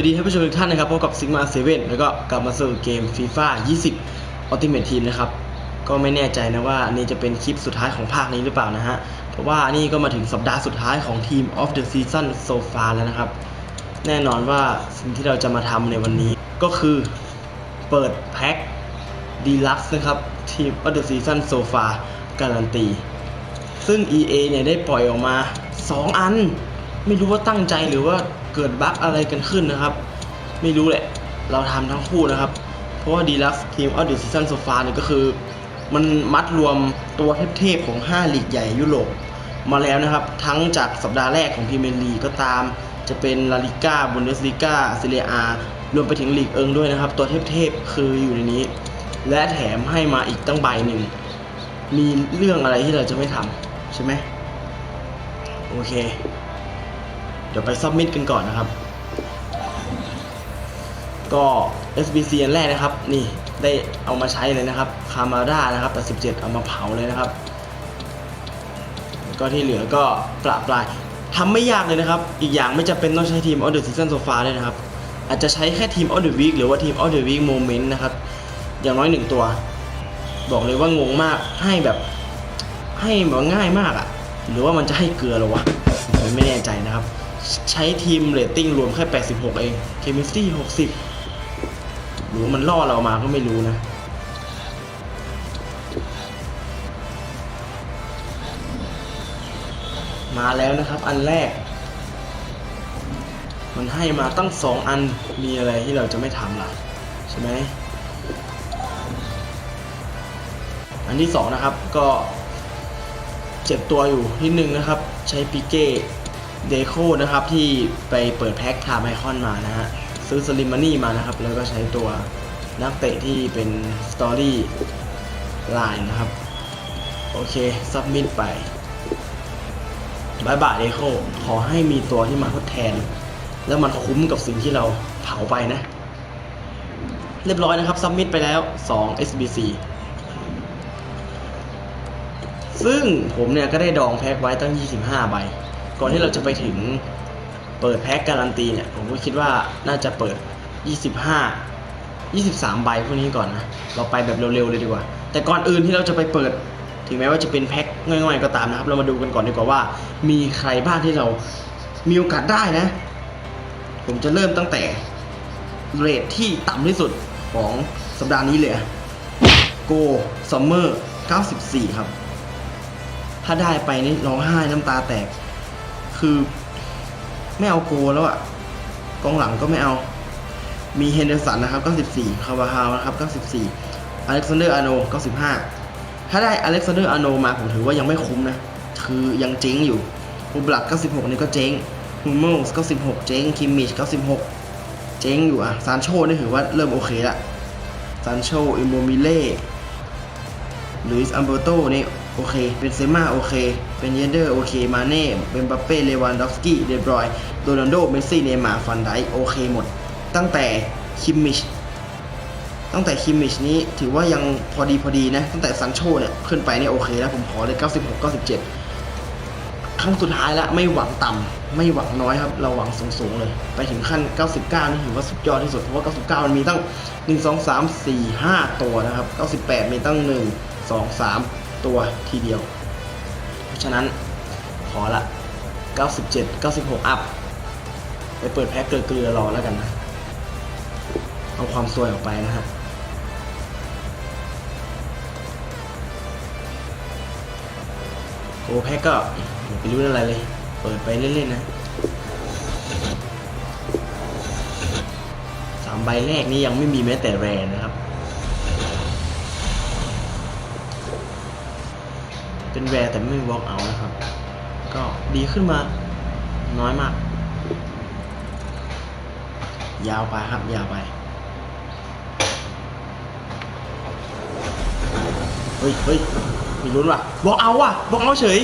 วัสดีท่านผู้ชมทุกท่านนะครับพบกับซิกมาเซเว่นแล้วก็กลับมาสู่เกมฟีฟ่า20 Ultimate Team นะครับ ก็ไม่แน่ใจนะว่าอันนี้จะเป็นคลิปสุดท้ายของภาคนี้หรือเปล่านะฮะ เพราะว่านี่ก็มาถึงสัปดาห์สุดท้ายของทีม of the season so far แล้วนะครับ แน่นอนว่าสิ่งที่เราจะมาทำในวันนี้ก็คือเปิดแพ็คดีลักซ์นะครับทีม of the season so far การันตี ซึ่ง EA เนี่ยได้ปล่อยออกมา 2 อัน ไม่รู้ว่าตั้งใจหรือว่า เกิดบั๊กอะไรกันขึ้นนะครับ ไม่รู้แหละ เราทำทั้งคู่นะครับ เพราะว่า Deluxe Team of the Season so far เนี่ยก็คือ มันมัดรวมตัวเทพๆของ 5 ลีกใหญ่ยุโรปมาแล้วนะครับ ทั้งจากสัปดาห์แรกของพรีเมียร์ลีกก็ตาม จะเป็นลาลิก้าบุนเดสลิก้าซีเรียอารวมไปถึงลีกเอิงด้วยนะครับ ตัวเทพๆคืออยู่ในนี้ และแถมให้มาอีกตั้งใบหนึ่งมีเรื่องอะไรที่เราจะไม่ทำใช่ไหมโอเค เดี๋ยวไปซับมิดกันก่อนนะครับ ก็ SBC อันแรกนะครับ นี่ได้เอามาใช้เลยนะครับคามาร่านะครับแต่17 เอามาเผาเลยนะครับ ก็ที่เหลือก็ประปรายทำไม่ยากเลยนะครับ อีกอย่างไม่จำเป็นต้องใช้ทีม of the season so far ด้วยนะครับ อาจจะใช้แค่ทีม of the week หรือว่าทีม of the week moment นะครับ อย่างน้อยหนึ่งตัว บอกเลยว่างงมากให้แบบให้แบบง่ายมากอะ่ะ หรือว่ามันจะให้เกลือหรอวะผมไม่แน่ใจนะครับ ใช้ทีมเรตติ้งรวมแค่ 86 เองเคมิสตี้60 หรือมันล่อเรามาก็ไม่รู้นะ มาแล้วนะครับอันแรก มันให้มาตั้งสองอันมีอะไรที่เราจะไม่ทำล่ะ ใช่ไหมอันที่สองนะครับก็เจ็บตัวอยู่นิดนึงนะครับ ใช้ปิเก้ เดโคนะครับที่ไปเปิดแพ็คทามไอคอนมานะฮะซื้อสลิมมานี่มานะครับ แล้วก็ใช้ตัวนักเตะที่เป็นสตอรี่ไลน์นะครับ โอเคซับมิดไปบายบายเดโคขอให้มีตัวที่มาทดแทน แล้วมันคุ้มกับสิ่งที่เราเผาไปนะ เรียบร้อยนะครับซับมิดไปแล้ว 2 SBC ซึ่งผมเนี่ยก็ได้ดองแพ็คไว้ตั้ง 25 ใบ ก่อนที่เราจะไปถึงเปิดแพ็คการันตีเนี่ย ผมก็คิดว่าน่าจะเปิด 25 23 ใบพวกนี้ก่อนนะ เราไปแบบเร็วๆเลยดีกว่า แต่ก่อนอื่นที่เราจะไปเปิด ถึงแม้ว่าจะเป็นแพ็คง่อยๆก็ตามนะครับ เรามาดูกันก่อนดีกว่าว่า มีใครบ้างที่เรามีโอกาสได้นะ ผมจะเริ่มตั้งแต่เรทที่ต่ำที่สุดของสัปดาห์นี้เลยโกซัมเมอร์ 94 ครับ ถ้าได้ไปนี่ร้องไห้น้ำตาแตก คือไม่เอาโกแล้วอะกองหลังก็ไม่เอา มีเฮนเดอร์สันนะครับ 94 คาร์บาฮาวนะครับ 94 อเล็กซานเดอร์อาโน 95 ถ้าได้อเล็กซานเดอร์อาโนมาผมถือว่ายังไม่คุ้มนะ คือยังเจ๊งอยู่ฮูบลัก 96 นี่ก็เจ๊งฮูโมส96 เจ๊ง คิมมิช 96 เจ๊งอยู่อะซานโชนี่ถือว่าเริ่มโอเคละซานโชอิโมมิเล่ลุยส์อัมเบโตนี่ โอเค เป็นเซม่าโอเค เป็นเยนเดอร์โอเค มาเน่ เป็นบัปเป้ เลวันดอฟสกี้ เดบรอยโรนัลโด เมสซี่ เนย์มาร์ ฟันไดโอเคหมด ตั้งแต่คิมมิช ตั้งแต่คิมมิชนี้ถือว่ายังพอดีพอดีนะ ตั้งแต่ซันโชเนี่ยขึ้นไปเนี่ยโอเคแล้วผมขอเลย 96 97 ครั้งสุดท้ายละไม่หวังต่ำไม่หวังน้อยครับ เราหวังสูงๆเลย ไปถึงขั้น 99 นี่ถือว่าสุดยอดที่สุด เพราะว่า 99 มันมีตั้ง 1 2 3 4 5 ตัวนะครับ 98 มีตั้ง 1 2 3 ตัวทีเดียว เพราะฉะนั้นขอละ 97 96 อัพ ไปเปิดแพ็คเกลือๆรอแล้วกันนะ เอาความซวยออกไปนะฮะโอ้แพ็กก็อย่าไปรู้อะไรเลย เปิดไปเล่นๆนะสามใบแรกนี้ยังไม่มีแม้แต่แรนนะครับ เป็นแวร์แต่ไม่วอล์กเอานะครับ ก็ดีขึ้นมาน้อยมาก ยาวไปครับ ยาวไป เฮ้ยเฮ้ยมีลุ้นว่ะบอกเอาว่ะบอกเอาเฉย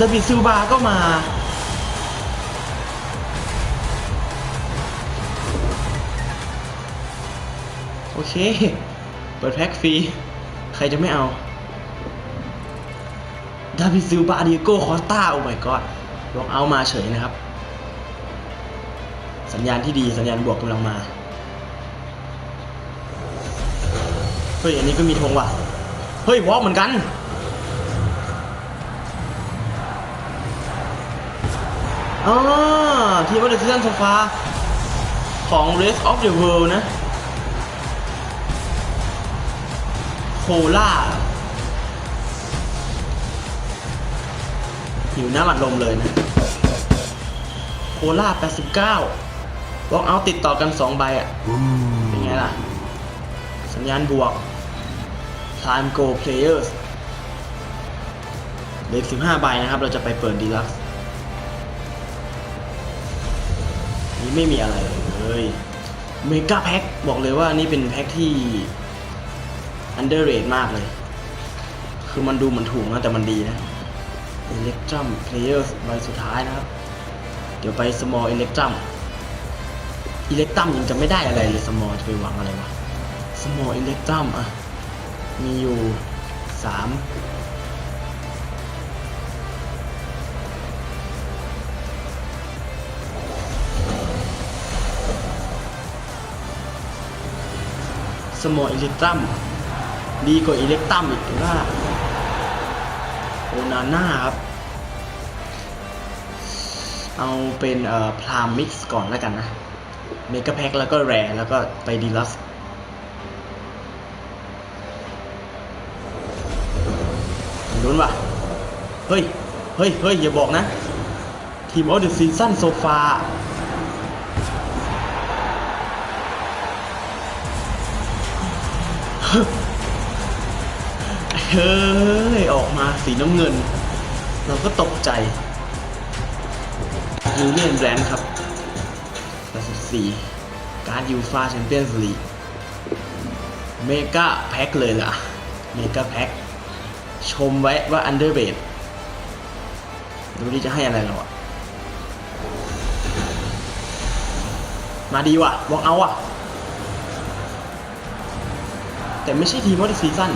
ดาวิดซิลบาก็มา เค เปิดแพ็คฟรี ใครจะไม่เอาดาวิซิลบาดิโกคอสตาโอ้ my god ลองเอามาเฉยนะครับ สัญญาณที่ดีสัญญาณบวกกำลังมา เฮ้ย อันนี้ก็มีธงว่ะ เฮ้ย วอล์กเหมือนกันอ๋อทีมวัตถุซีซั่นโซฟาของ Race of the World นะ ล่าหิวน้ำอัดลมเลยนะโคล่า89วอล์กเอาติดต่อกัน 2 ใบอะ เป็นไงล่ะ สัญญาณบวก Time Go Players เหลือ15 ใบนะครับ เราจะไปเปิดดีลักซ์นี่ไม่มีอะไรเลย เมกาแพ็คบอกเลยว่านี่เป็นแพ็คที่ underrate มากเลย คือมันดูเหมือนถูกนะแต่มันดีนะ Electrum Players ใบสุดท้ายนะครับ เดี๋ยวไป Small Electrum Electrum ยังจะไม่ได้อะไรเลย Small จะไปหวังอะไรวะ Small Electrum อะ มีอยู่สามสมออิเล็กตรัม ดีกว่าอิเล็กตัมอีกว่าโอนาน่าครับ เอาเป็นเอ่อพรามมิกซ์ก่อนแล้วกันนะ เมกะแพ็คแล้วก็แรแล้วก็ไปดีลัสลุ้นว่ะ เฮ้ย เฮ้ย เฮ้ย อย่าบอกนะ ทีมออเดอร์ซีซั่นโซฟา เฮ้ย ออกมาสีน้ำเงิน เราก็ตกใจยูเนียนแบรนด์ครับ84การ์ดยูฟาแชมเปี้ยนส์ลีกเมกาแพ็คเลยล่ะ เมกาแพ็คชมไว้ว่าอันเดอร์เบดดูดิจะให้อะไรเราอะมาดีว่ะบอกเอาอะแต่ไม่ใช่ทีมวอเตอร์ซีซั่น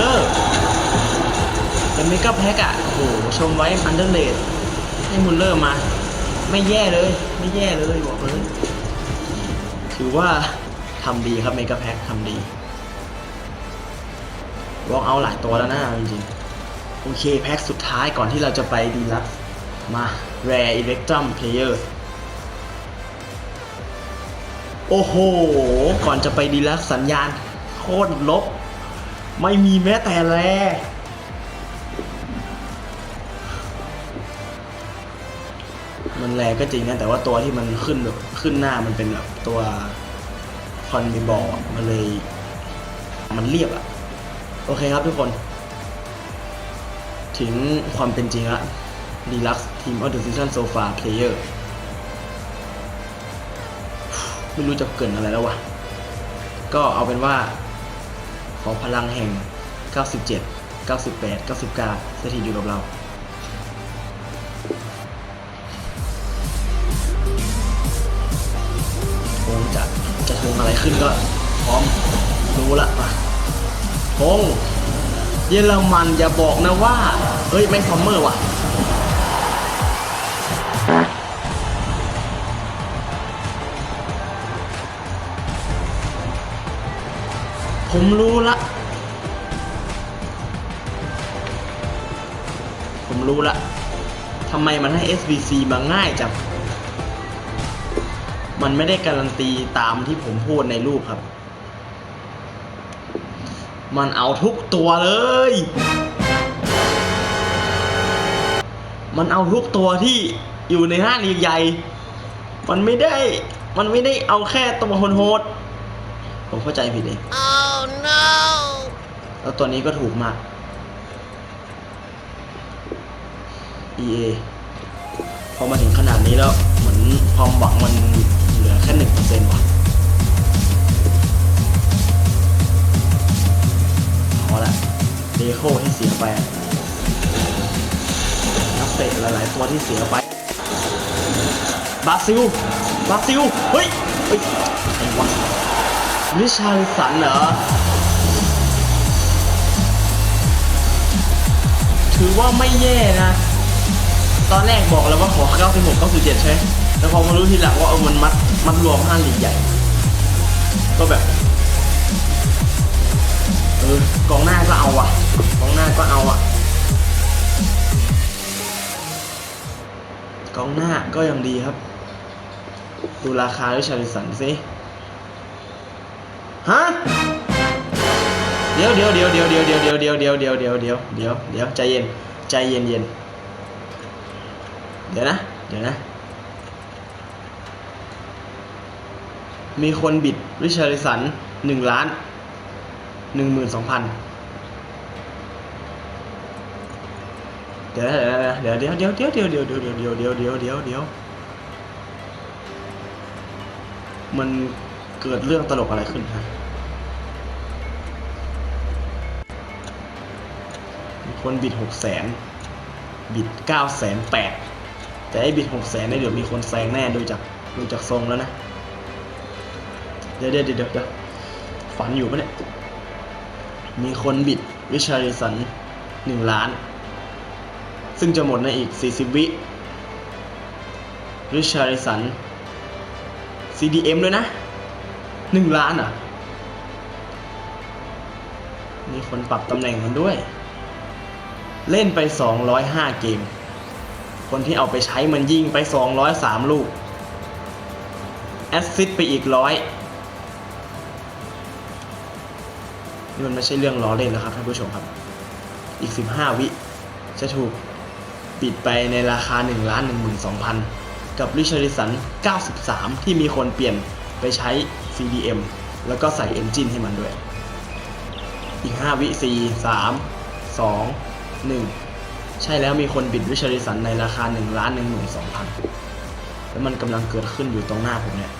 เลิกแต่เมกาแพ็กอะโอ้โหชมไว้อันเดอร์เลดให้มุลเลอร์มา ไม่แย่เลย ไม่แย่เลยบอกเลยถือว่าทำดีครับเมกาแพ็กทำดีวอล์กเอาหลายตัวแล้วนะจริงๆโอเคแพ็คสุดท้ายก่อนที่เราจะไปดีลักซ์มา Rare Electrum Players โอ้โห ก่อนจะไปดีลักสัญญาณ โคตรลบ ไม่มีแม้แต่แรมันแรก็จริงนะแต่ว่าตัวที่มันขึ้นแบบขึ้นหน้ามันเป็นแบบตัวคอนบิบอลมันเลย มันเรียบอะโอเคครับทุกคน ถึงความเป็นจริงละดีลักซ์ทีมออเดอร์ซีซันโซฟาเพลเยอร์ไม่รู้จะเกินอะไรแล้ววะก็เอาเป็นว่า ของพลังแห่ง 97 98 99สถิตอยู่กับเราคงจะจะทงอะไรขึ้นก็พร้อมรู้ละมาพงเยอรมันอย่าบอกนะว่า เฮ้ย แม่งฟอมเมอร์ว่ะ ผมรู้ละ ผมรู้ละทำไมมันให้ SBC มาง่ายจัง มันไม่ได้การันตีตามที่ผมพูดในรูปครับ มันเอาทุกตัวเลย มันเอาทุกตัวที่อยู่ในห้างใหญ่ๆมันไม่ได้ มันไม่ได้เอาแค่ตัวโหดๆผมเข้าใจผิดเอง no! แล้วตัวนี้ก็ถูกมาก EA พอมาถึงขนาดนี้แล้ว เหมือนความหวังมันเหลือแค่หนึ่งเปอร์เซ็นต์ว่ะเอละเดโคที่เสียไปนักเตะหลายๆตัวที่เสียไปบราซิลบราซิล เฮ้ย เฮ้ยไอ้วะริชาลิสันเหรอ ถือว่าไม่แย่นะ ตอนแรกบอกแล้วว่าขอ 96 97 ใช่ไหมแล้วพอมารู้ทีหลังว่าเออมันมัดมัดรวมห้าลีกใหญ่ ก็แบบ เออกองหน้าก็เอาอะกองหน้าก็เอาอะกองหน้าก็ยังดีครับ ดูราคาด้วยชาลิสันสิฮะ เดี๋ยวเดี๋ยวเดี๋ยวเดี๋ยวเดี๋ยวเดี๋ยวเดี๋ยวเดี๋ยวเดี๋ยวเดี๋ยวเดี๋ยวเดี๋ยวเดี๋ยวเดี๋ยวใจเย็นใจเย็นเย็นเดี๋ยวนะเดี๋ยวนะ มีคนบิดริชาริสันหนึ่งล้านหนึ่งหมื่นสองพันเดี๋ยวนะเดี๋ยวเดี๋ยวเดี๋ยวเดี๋ยวเดี๋ยวเดี๋ยวเดี๋ยวเดี๋ยวเดี๋ยวเดี๋ยวเดี๋ยวเดี๋ยวมันเกิดเรื่องตลกอะไรขึ้นฮะ คนบิดหกแสนบิดเก้าแสนแปดแต่ไอ้บิดหกแสนเนี่ยเดี๋ยวมีคนแซงแน่ดูจากดูจากทรงแล้วนะ เดี๋ยวเดี๋ยวเดี๋ยวฝันอยู่ปะเนี่ย มีคนบิดวิชาริสันหนึ่งล้าน ซึ่งจะหมดในอีก 40 วิริชาริสัน CDM ด้วยนะหนึ่งล้านอะ มีคนปรับตำแหน่งมันด้วย เล่นไป 205 เกม คนที่เอาไปใช้มันยิงไป 203 ลูก แอสซิสต์ไปอีกร้อยนี่มันไม่ใช่เรื่องล้อเล่นแล้วครับท่านผู้ชมครับ อีก 15 วิ จะถูกปิดไปในราคา1ล้าน12,000 กับริชาริสัน 93 ที่มีคนเปลี่ยนไปใช้ CDM แล้วก็ใส่ Engine ให้มันด้วย อีก 5 วิ 4 3 2 1 ใช่แล้วมีคนบิดริชาริสันในราคา1ล้าน12,000 แล้วมันกำลังเกิดขึ้นอยู่ตรงหน้าผมเนี่ย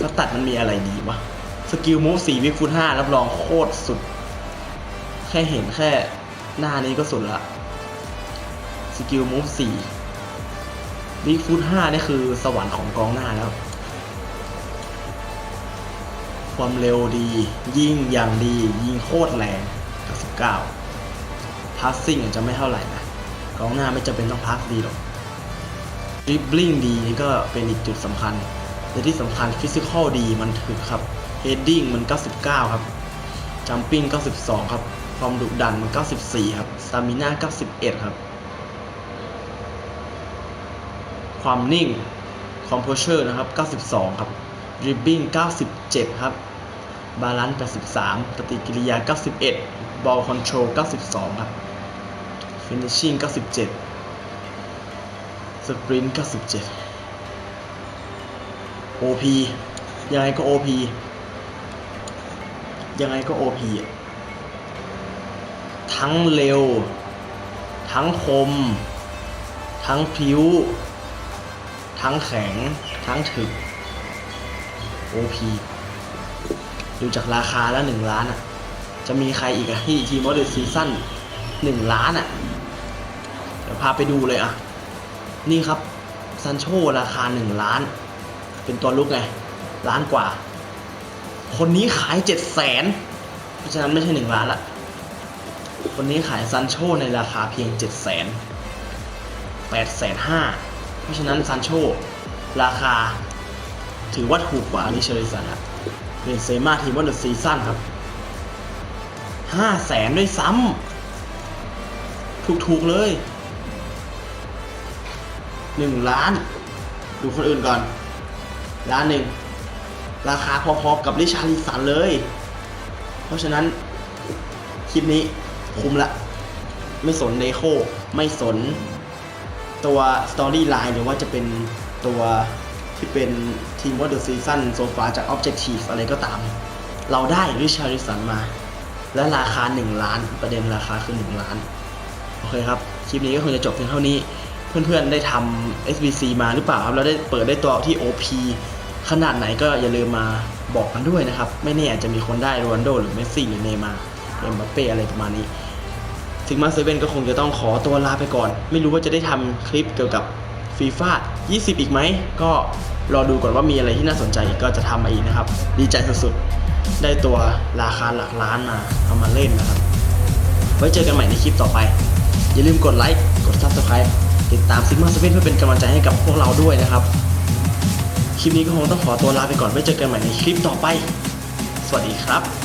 สตัดมันมีอะไรดีวะ สกิลมูฟสี่วิฟุตห้ารับรองโคตรสุด แค่เห็นแค่หน้านี้ก็สุดละ สกิลมูฟสี่วิฟุตห้านี่คือสวรรค์ของกองหน้าแล้ว ความเร็วดี ยิงอย่างดี ยิงโคตรแรง99พาสซิ่งอาจจะไม่เท่าไหร่นะกองหน้าไม่จำเป็นต้องพาสดีหรอกดริบลิ่งดีนี่ก็เป็นอีกจุดสำคัญแต่ที่สำคัญฟิสิกอลดีมันถึกครับเฮดดิ้งมัน 99 ครับจัมปิ้ง92 ครับความดุดันมัน 94 ครับสตามิน่า91 ครับ ความนิ่งคอมโพเชอร์นะครับ 92 ครับ ริบบิ้ง97 ครับบาลานซ์83 ปฏิกิริยา 91 บอลคอนโทรล 92 ครับฟินิชชิ่ง97 สปรินต์97 OP ยังไงก็ OP ยังไงก็ OP ทั้งเร็ว ทั้งคม ทั้งพริ้วทั้งแข็ง ทั้งถึก OP ดูจากราคาแล้วหนึ่งล้านอะ จะมีใครอีกอะที่ทีมอลเดอร์ซีซั่นหนึ่งล้านอะ เดี๋ยวพาไปดูเลยอะ นี่ครับซันโชราคาหนึ่งล้าน เป็นตัวลุกไง ล้านกว่า คนนี้ขายเจ็ดแสนเพราะฉะนั้นไม่ใช่หนึ่งล้านละ คนนี้ขายซันโชในราคาเพียงเจ็ดแสนแปดแสนห้าเพราะฉะนั้นซันโชราคา ถือว่าถูกกว่าลิเชอริสันอะเป็นเซมาทีมวันเดอร์ซีซั่นครับห้าแสนด้วยซ้ำถูกๆเลยหนึ่งล้าน ดูคนอื่นก่อน ล้านหนึ่ง ราคาพอๆกับริชาริสันเลย เพราะฉะนั้น คลิปนี้คุ้มละ ไม่สนเดโค ไม่สนตัวสตอรี่ไลน์หรือว่าจะเป็นตัว ที่เป็นทีมวอเดอร์ซีซั่นโซฟาจาก Objective อะไรก็ตาม เราได้ริชาริสันมา และราคา 1 ล้าน ประเด็นราคาคือ 1 ล้าน โอเคครับ คลิปนี้ก็คงจะจบเพียงเท่านี้ เพื่อนๆได้ทำ SBC มาหรือเปล่าครับแล้วได้เปิดได้ตัวที่ OP ขนาดไหนก็อย่าลืมมาบอกกันด้วยนะครับ ไม่แน่อาจจะมีคนได้โรนโดหรือเมสซี่หรือเนย์มาเอ็มบัปเป้อะไรประมาณนี้ถึงมาเซเว่นก็คงจะต้องขอตัวลาไปก่อน ไม่รู้ว่าจะได้ทำคลิปเกี่ยวกับฟีฟ่า 20 อีกไหม ก็รอดูก่อนว่ามีอะไรที่น่าสนใจอีกก็จะทำมาอีกนะครับ ดีใจสุดๆ ได้ตัวราคาหลักล้านมาเอามาเล่นนะครับ ไว้เจอกันใหม่ในคลิปต่อไป อย่าลืมกดไลค์กด Subscribe ติดตามซิกมาสเปนเพื่อเป็นกำลังใจให้กับพวกเราด้วยนะครับ คลิปนี้ก็คงต้องขอตัวลาไปก่อนไว้เจอกันใหม่ในคลิปต่อไป สวัสดีครับ